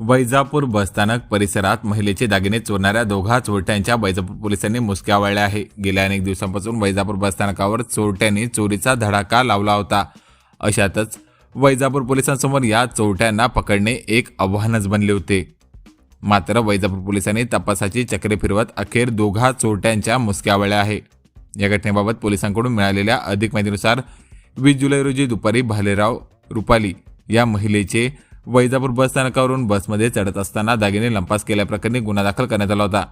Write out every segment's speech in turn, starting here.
वैजापूर बसस्थानक परिसरात महिलेचे दागिने चोरणाऱ्या दोघा चोरट्यांच्या वैजापूर पोलिसांनी मुसक्या वळल्या आहे. गेल्या अनेक दिवसांपासून वैजापूर बसस्थानकावर चोरट्यांनी चोरीचा धडाका लावला होता. अशातच वैजापूर पोलिसांसमोर या चोरट्यांना पकडणे एक आव्हानच बनले होते. मात्र वैजापूर पोलिसांनी तपासाची चक्रे फिरवत अखेर दोघा चोरट्यांच्या मुसक्या वळल्या आहे. या घटनेबाबत पोलिसांकडून मिळालेल्या अधिक माहितीनुसार वीस जुलै रोजी दुपारी भालेराव रुपाली या महिलेचे वैजापूर बस स्थानकावरून बसमध्ये चढत असताना दागिने लंपास केल्याप्रकरणी गुन्हा दाखल करण्यात आला होता.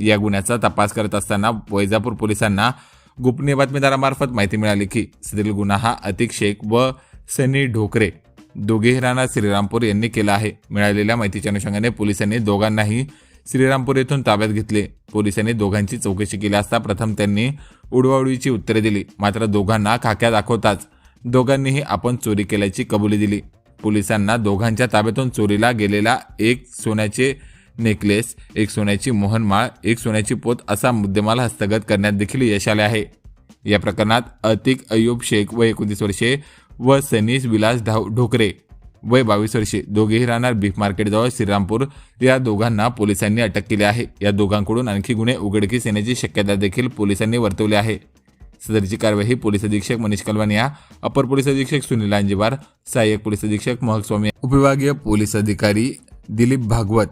या गुन्ह्याचा तपास करत असताना वैजापूर पोलिसांना गोपनीय बातमीदारामार्फत माहिती मिळाली की सदरील गुन्हा हा अतिक शेख व सनी ढोकरे दोघेही राणा श्रीरामपूर यांनी केला आहे. मिळालेल्या माहितीच्या अनुषंगाने पोलिसांनी दोघांनाही श्रीरामपूर येथून ताब्यात घेतले. पोलिसांनी दोघांची चौकशी केली असता प्रथम त्यांनी उडवाउडवीची उत्तरे दिली. मात्र दोघांना खाक्या दाखवताच दोघांनीही आपण चोरी केल्याची कबुली दिली. पोलिसांना दोघांच्या ताब्यातून चोरीला गेलेला एक सोन्याचे नेकलेस एक सोन्याची मोहनमाळ एक सोन्याची पोत असा मुद्देमाल हस्तगत करण्यात देखील यश आले आहे. या प्रकरणात अतिक अयूब शेख व एकोणतीस वर्षे व सनीस विलास ढाव ढोकरे वय बावीस वर्षे. दोघेही राहणार बीफ मार्केटजवळ श्रीरामपूर. या दोघांना पोलिसांनी अटक केली आहे. या दोघांकडून आणखी गुन्हे उघडकीस येण्याची शक्यता देखील पोलिसांनी वर्तवली आहे. सदरची कार्यवाही पोलीस अधीक्षक मनीष कलवानिया अपर पोलीस अधीक्षक सुनील अंजिवार सहाय्यक पोलीस अधीक्षक महक स्वामी उपविभागीय पोलीस अधिकारी दिलीप भागवत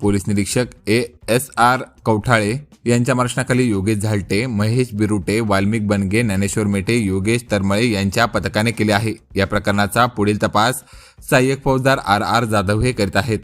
पोलीस निरीक्षक ए एस आर कवठाळे यांच्या मार्शनाखाली योगेश झालटे महेश बिरुटे वाल्मिक बनगे ज्ञानेश्वर मेटे योगेश तरमळे यांच्या पथकाने केले आहे. या प्रकरणाचा पुढील तपास सहाय्यक फौजदार आर आर जाधव हे करीत आहेत.